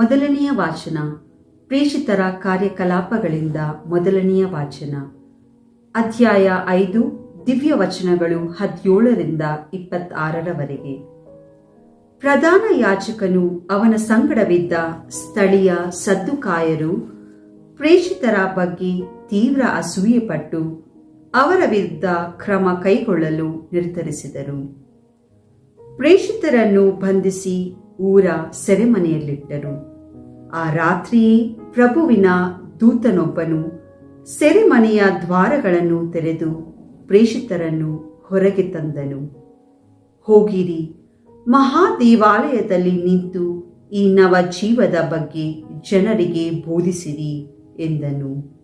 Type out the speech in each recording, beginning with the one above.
ಮೊದಲನೆಯ ವಾಚನ. ಪ್ರೇಷಿತರ ಕಾರ್ಯಕಲಾಪಗಳಿಂದ ಮೊದಲನೆಯ ವಾಚನ. ಅಧ್ಯಾಯ ಐದು ದಿವ್ಯ ವಚನಗಳು ಹದಿನೇಳರಿಂದ ಇಪ್ಪತ್ತಾರರವರೆಗೆ. ಪ್ರಧಾನ ಯಾಚಕನು ಅವನ ಸಂಗಡವಿದ್ದ ಸ್ಥಳೀಯ ಸದ್ದುಕಾಯರು ಪ್ರೇಷಿತರ ಬಗ್ಗೆ ತೀವ್ರ ಅಸೂಯೆಪಟ್ಟು ಅವರ ವಿರುದ್ಧ ಕ್ರಮ ಕೈಗೊಳ್ಳಲು ನಿರ್ಧರಿಸಿದರು. ಪ್ರೇಷಿತರನ್ನು ಬಂಧಿಸಿ ಊರ ಸೆರೆಮನೆಯಲ್ಲಿಟ್ಟರು. ಆ ರಾತ್ರಿಯೇ ಪ್ರಭುವಿನ ದೂತನೊಬ್ಬನು ಸೆರೆಮನೆಯ ದ್ವಾರಗಳನ್ನು ತೆರೆದು ಪ್ರೇಷಿತರನ್ನು ಹೊರಗೆ ತಂದನು. ಹೋಗಿರಿ, ಮಹಾದೇವಾಲಯದಲ್ಲಿ ನಿಂತು ಈ ನವ ಜೀವದ ಬಗ್ಗೆ ಜನರಿಗೆ ಬೋಧಿಸಿರಿ ಎಂದನು.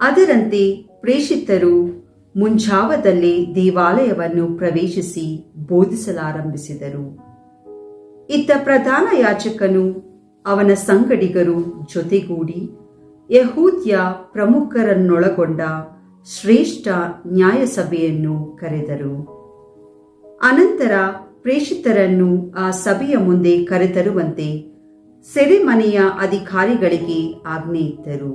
ಅದರಂತೆ ಪ್ರೇಷಿತರು ಮುಂಜಾವದಲ್ಲೇ ದೇವಾಲಯವನ್ನು ಪ್ರವೇಶಿಸಿ ಬೋಧಿಸಲಾರಂಭಿಸಿದರು. ಇತ್ತ ಪ್ರಧಾನ ಯಾಜಕನು ಅವನ ಸಂಗಡಿಗರು ಜೊತೆಗೂಡಿ ಯಹೂದ್ಯ ಪ್ರಮುಖರನ್ನೊಳಗೊಂಡ ಶ್ರೇಷ್ಠ ನ್ಯಾಯಸಭೆಯನ್ನು ಕರೆದರು. ಅನಂತರ ಪ್ರೇಷಿತರನ್ನು ಆ ಸಭೆಯ ಮುಂದೆ ಕರೆತರುವಂತೆ ಸೆರೆಮನೆಯ ಅಧಿಕಾರಿಗಳಿಗೆ ಆಜ್ಞೆ ಇತ್ತರು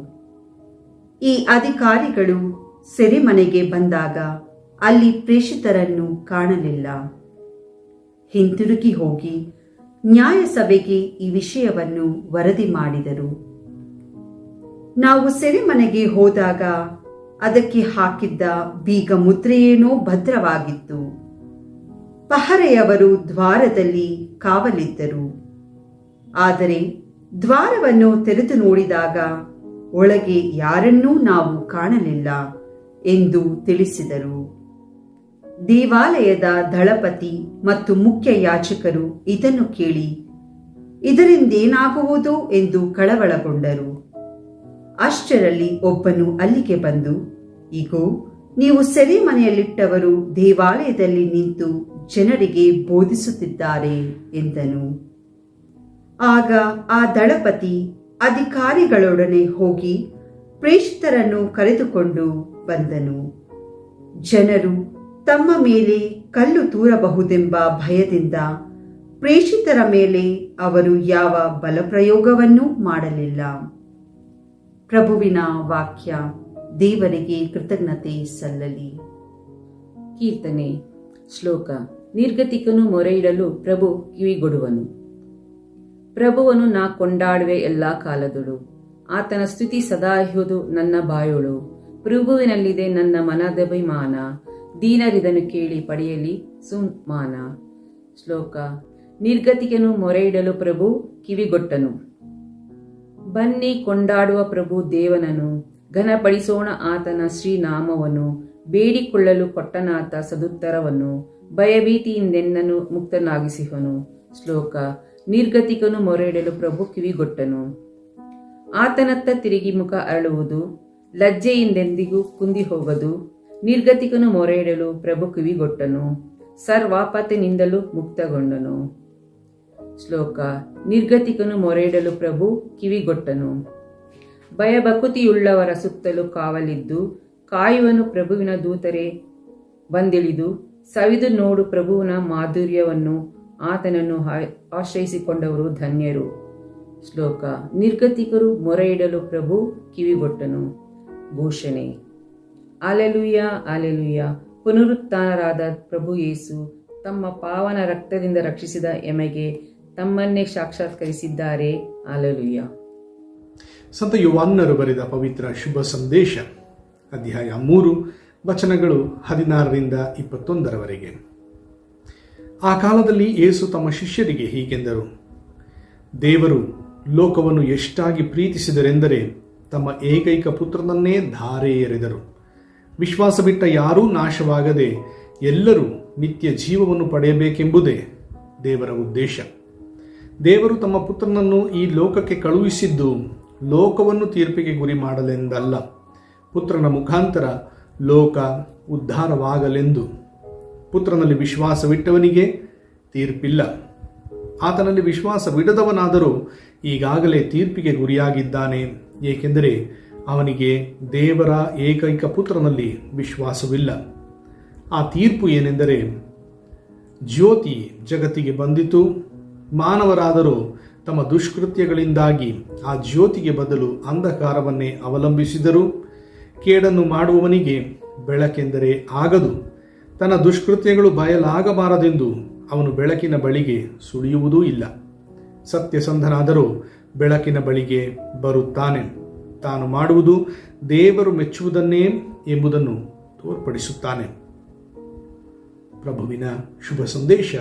ಈ ಅಧಿಕಾರಿಗಳು ಸೆರೆಮನೆಗೆ ಬಂದಾಗ ಅಲ್ಲಿ ಪ್ರೇಷಿತರನ್ನು ಕಾಣಲಿಲ್ಲ. ಹಿಂತಿರುಗಿ ಹೋಗಿ ನ್ಯಾಯಸಭೆಗೆ ಈ ವಿಷಯವನ್ನು ವರದಿ ಮಾಡಿದರು. ನಾವು ಸೆರೆಮನೆಗೆ ಹೋದಾಗ ಅದಕ್ಕೆ ಹಾಕಿದ್ದ ಬೀಗ ಮುದ್ರೆಯೇನೋ ಭದ್ರವಾಗಿತ್ತು. ಪಹರೆಯವರು ದ್ವಾರದಲ್ಲಿ ಕಾವಲಿದ್ದರು. ಆದರೆ ದ್ವಾರವನ್ನು ತೆರೆದು ನೋಡಿದಾಗ ಒಳಗೆ ಯಾರನ್ನೂ ನಾವು ಕಾಣಲಿಲ್ಲ ಎಂದು ತಿಳಿಸಿದರು. ದೇವಾಲಯದ ದಳಪತಿ ಮತ್ತು ಮುಖ್ಯ ಯಾಚಕರು ಇದನ್ನು ಕೇಳಿ, ಇದರಿಂದೇನಾಗುವುದು ಎಂದು ಕಳವಳಗೊಂಡರು. ಅಷ್ಟರಲ್ಲಿ ಒಬ್ಬನು ಅಲ್ಲಿಗೆ ಬಂದು ಈಗೋ ನೀವು ಸೆರೆಮನೆಯಲ್ಲಿಟ್ಟವರು ದೇವಾಲಯದಲ್ಲಿ ನಿಂತು ಜನರಿಗೆ ಬೋಧಿಸುತ್ತಿದ್ದಾರೆ ಎಂದನು. ಆಗ ಆ ದಳಪತಿ ಅಧಿಕಾರಿಗಳೊಡನೆ ಹೋಗಿ ಪ್ರೇಷಿತರನ್ನು ಕರೆದುಕೊಂಡು ಬಂದನು. ಜನರು ತಮ್ಮ ಮೇಲೆ ಕಲ್ಲು ತೂರಬಹುದೆಂಬ ಭಯದಿಂದ ಪ್ರೇಷಿತರ ಮೇಲೆ ಅವರು ಯಾವ ಬಲಪ್ರಯೋಗವನ್ನೂ ಮಾಡಲಿಲ್ಲ. ಪ್ರಭುವಿನ ವಾಕ್ಯ ದೇವರಿಗೆ ಕೃತಜ್ಞತೆ ಸಲ್ಲಲಿ. ಕೀರ್ತನೆ, ಶ್ಲೋಕ, ನಿರ್ಗತಿಕನು ಮೊರೆಯಿಡಲು ಪ್ರಭು ಕಿವಿಗೊಡುವನು. ಪ್ರಭುವನು ನಾ ಕೊಂಡಾಡುವೆ ಎಲ್ಲಾ ಕಾಲದಳು. ಆತನ ಸ್ತುತಿ ಸದಾ ಇಹುದು ನನ್ನ ಬಾಯೋಳು. ಪ್ರಭುವಿನಲ್ಲಿದೆ ನನ್ನ ಮನದಭಿಮಾನ ದೀನರಿದನು ಕೇಳಿ ಪಡೆಯಲಿ. ಸುಮಾನ. ಶ್ಲೋಕ. ನಿರ್ಗತಿಕನು ಮೊರೆಯಿಡಲು ಪ್ರಭು ಕಿವಿಗೊಟ್ಟನು. ಬನ್ನಿ ಕೊಂಡಾಡುವ ಪ್ರಭು ದೇವನನು ಘನಪಡಿಸೋಣ ಆತನ ಶ್ರೀನಾಮವನ್ನು, ಬೇಡಿಕೊಳ್ಳಲು ಕೊಟ್ಟನಾತ ಸದುತ್ತರವನ್ನು ಭಯಭೀತಿಯಿಂದೆನ್ನನು ಮುಕ್ತನಾಗಿಸಿಹನು. ಶ್ಲೋಕ. ನಿರ್ಗತಿಕನು ಮೊರೆಯಿಡಲು ಪ್ರಭು ಕಿವಿಗೊಟ್ಟನು. ಆತನತ್ತ ತಿರುಗಿ ಮುಖ ಅರಳುವುದು, ಲಜ್ಜೆಯಿಂದೆಂದಿಗೂ ಕುಂದಿ ಹೋಗದು ನಿರ್ಗತಿಕನು ಮೊರೆಯಿಡಲು ಪ್ರಭು ಕಿವಿಗೊಟ್ಟನು. ಸರ್ವಾಪತಿನಿಂದಲೂ ಮುಕ್ತಗೊಂಡನು. ಶ್ಲೋಕ. ನಿರ್ಗತಿಕನು ಮೊರೆಯಿಡಲು ಪ್ರಭು ಕಿವಿಗೊಟ್ಟನು. ಭಯಭಕುತಿಯುಳ್ಳವರ ಸುತ್ತಲೂ ಕಾವಲಿದ್ದು, ಕಾಯುವನು ಪ್ರಭುವಿನ ದೂತರೆ, ಬಂದಿಳಿದು, ಸವಿದು ನೋಡು ಪ್ರಭುವಿನ ಮಾಧುರ್ಯವನ್ನು, ಆತನನ್ನು ಆಶ್ರಯಿಸಿಕೊಂಡವರು ಧನ್ಯರು. ಶ್ಲೋಕ. ನಿರ್ಗತಿಕರು ಮೊರೆಯಿಡಲು ಪ್ರಭು ಕಿವಿಗೊಟ್ಟನು. ಘೋಷಣೆ ಅಲೆಲುಯ್ಯ ಅಲೆಲುಯ್ಯ. ಪುನರುತ್ಥಾನರಾದ ಪ್ರಭು ಯೇಸು ತಮ್ಮ ಪಾವನ ರಕ್ತದಿಂದ ರಕ್ಷಿಸಿದ ಎಮೆಗೆ ತಮ್ಮನ್ನೇ ಸಾಕ್ಷಾತ್ಕರಿಸಿದ್ದಾರೆ. ಅಲೆಲುಯ್ಯ. ಸಂತ ಯುವಾನ್ನರು ಬರೆದ ಪವಿತ್ರ ಶುಭ ಸಂದೇಶ, ಅಧ್ಯಾಯ ಮೂರು, ವಚನಗಳು ಹದಿನಾರರಿಂದ ಇಪ್ಪತ್ತೊಂದರವರೆಗೆ. ಆ ಕಾಲದಲ್ಲಿ ಯೇಸು ತಮ್ಮ ಶಿಷ್ಯರಿಗೆ ಹೀಗೆಂದರು, ದೇವರು ಲೋಕವನ್ನು ಎಷ್ಟಾಗಿ ಪ್ರೀತಿಸಿದರೆಂದರೆ ತಮ್ಮ ಏಕೈಕ ಪುತ್ರನನ್ನೇ ಧಾರೆ ಎರೆದರು. ವಿಶ್ವಾಸ ಬಿಟ್ಟ ಯಾರೂ ನಾಶವಾಗದೆ ಎಲ್ಲರೂ ನಿತ್ಯ ಜೀವವನ್ನು ಪಡೆಯಬೇಕೆಂಬುದೇ ದೇವರ ಉದ್ದೇಶ. ದೇವರು ತಮ್ಮ ಪುತ್ರನನ್ನು ಈ ಲೋಕಕ್ಕೆ ಕಳುಹಿಸಿದ್ದು ಲೋಕವನ್ನು ತೀರ್ಪಿಗೆ ಗುರಿ ಮಾಡಲೆಂದಲ್ಲ. ಪುತ್ರನ ಮುಖಾಂತರ ಲೋಕ ಉದ್ಧಾರವಾಗಲೆಂದು. ಪುತ್ರನಲ್ಲಿ ವಿಶ್ವಾಸವಿಟ್ಟವನಿಗೆ ತೀರ್ಪಿಲ್ಲ. ಆತನಲ್ಲಿ ವಿಶ್ವಾಸವಿಡದವನಾದರೂ ಈಗಾಗಲೇ ತೀರ್ಪಿಗೆ ಗುರಿಯಾಗಿದ್ದಾನೆ. ಏಕೆಂದರೆ ಅವನಿಗೆ ದೇವರ ಏಕೈಕ ಪುತ್ರನಲ್ಲಿ ವಿಶ್ವಾಸವಿಲ್ಲ. ಆ ತೀರ್ಪು ಏನೆಂದರೆ, ಜ್ಯೋತಿ ಜಗತ್ತಿಗೆ ಬಂದಿತು, ಮಾನವರಾದರೂ ತಮ್ಮ ದುಷ್ಕೃತ್ಯಗಳಿಂದಾಗಿ ಆ ಜ್ಯೋತಿಗೆ ಬದಲು ಅಂಧಕಾರವನ್ನೇ ಅವಲಂಬಿಸಿದರು. ಕೇಡನ್ನು ಮಾಡುವವನಿಗೆ ಬೆಳಕೆಂದರೆ ಆಗದು. ತನ್ನ ದುಷ್ಕೃತ್ಯಗಳು ಬಯಲಾಗಬಾರದೆಂದು ಅವನು ಬೆಳಕಿನ ಬಳಿಗೆ ಸುಳಿಯುವುದೂ ಇಲ್ಲ. ಸತ್ಯಸಂಧನಾದರೂ ಬೆಳಕಿನ ಬಳಿಗೆ ಬರುತ್ತಾನೆ. ತಾನು ಮಾಡುವುದು ದೇವರು ಮೆಚ್ಚುವುದನ್ನೇ ಎಂಬುದನ್ನು ತೋರ್ಪಡಿಸುತ್ತಾನೆ. ಪ್ರಭುವಿನ ಶುಭ ಸಂದೇಶ,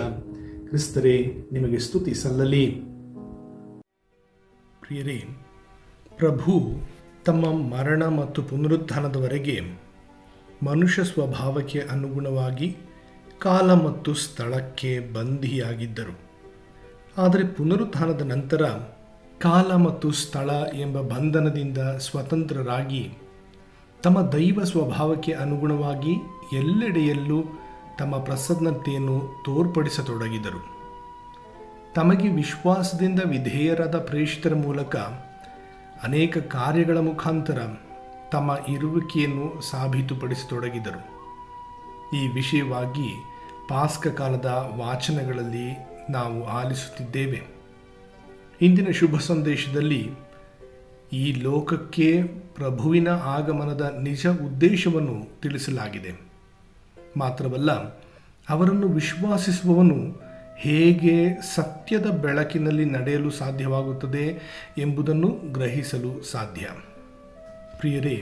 ಕ್ರಿಸ್ತರೇ, ನಿಮಗೆ ಸ್ತುತಿ ಸಲ್ಲಲಿ. ಪ್ರಿಯರೇ, ಪ್ರಭು ತಮ್ಮ ಮರಣ ಮತ್ತು ಪುನರುತ್ಥಾನದವರೆಗೆ ಮನುಷ್ಯ ಸ್ವಭಾವಕ್ಕೆ ಅನುಗುಣವಾಗಿ ಕಾಲ ಮತ್ತು ಸ್ಥಳಕ್ಕೆ ಬಂಧಿಯಾಗಿದ್ದರು. ಆದರೆ ಪುನರುತ್ಥಾನದ ನಂತರ ಕಾಲ ಮತ್ತು ಸ್ಥಳ ಎಂಬ ಬಂಧನದಿಂದ ಸ್ವತಂತ್ರರಾಗಿ, ತಮ್ಮ ದೈವ ಸ್ವಭಾವಕ್ಕೆ ಅನುಗುಣವಾಗಿ ಎಲ್ಲೆಡೆಯಲ್ಲೂ ತಮ್ಮ ಪ್ರಸನ್ನತೆಯನ್ನು ತೋರ್ಪಡಿಸತೊಡಗಿದರು. ತಮಗೆ ವಿಶ್ವಾಸದಿಂದ ವಿಧೇಯರಾದ ಪ್ರೇಷಿತರ ಮೂಲಕ ಅನೇಕ ಕಾರ್ಯಗಳ ಮುಖಾಂತರ ತಮ್ಮ ಇರುವಿಕೆಯನ್ನು ಸಾಬೀತುಪಡಿಸತೊಡಗಿದರು. ಈ ವಿಷಯವಾಗಿ ಪಾಸ್ಕ ಕಾಲದ ವಾಚನಗಳಲ್ಲಿ ನಾವು ಆಲಿಸುತ್ತಿದ್ದೇವೆ. ಇಂದಿನ ಶುಭ ಸಂದೇಶದಲ್ಲಿ ಈ ಲೋಕಕ್ಕೆ ಪ್ರಭುವಿನ ಆಗಮನದ ನಿಜ ಉದ್ದೇಶವನ್ನು ತಿಳಿಸಲಾಗಿದೆ. ಮಾತ್ರವಲ್ಲ, ಅವರನ್ನು ವಿಶ್ವಾಸಿಸುವವನು ಹೇಗೆ ಸತ್ಯದ ಬೆಳಕಿನಲ್ಲಿ ನಡೆಯಲು ಸಾಧ್ಯವಾಗುತ್ತದೆ ಎಂಬುದನ್ನು ಗ್ರಹಿಸಲು ಸಾಧ್ಯ. ಪ್ರಿಯರೇ,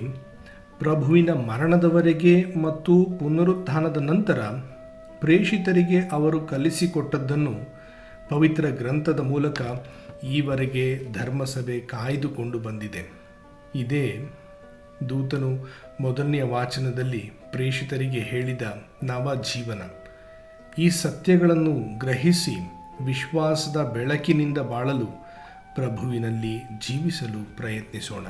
ಪ್ರಭುವಿನ ಮರಣದವರೆಗೆ ಮತ್ತು ಪುನರುತ್ಥಾನದ ನಂತರ ಪ್ರೇಷಿತರಿಗೆ ಅವರು ಕಲಿಸಿಕೊಟ್ಟದ್ದನ್ನು ಪವಿತ್ರ ಗ್ರಂಥದ ಮೂಲಕ ಈವರೆಗೆ ಧರ್ಮಸಭೆ ಕಾಯ್ದುಕೊಂಡು ಬಂದಿದೆ. ಇದೇ ದೂತನು ಮೊದಲನೆಯ ವಾಚನದಲ್ಲಿ ಪ್ರೇಷಿತರಿಗೆ ಹೇಳಿದ ನವ ಜೀವನ ಈ ಸತ್ಯಗಳನ್ನು ಗ್ರಹಿಸಿ ವಿಶ್ವಾಸದ ಬೆಳಕಿನಿಂದ ಬಾಳಲು ಪ್ರಭುವಿನಲ್ಲಿ ಜೀವಿಸಲು ಪ್ರಯತ್ನಿಸೋಣ.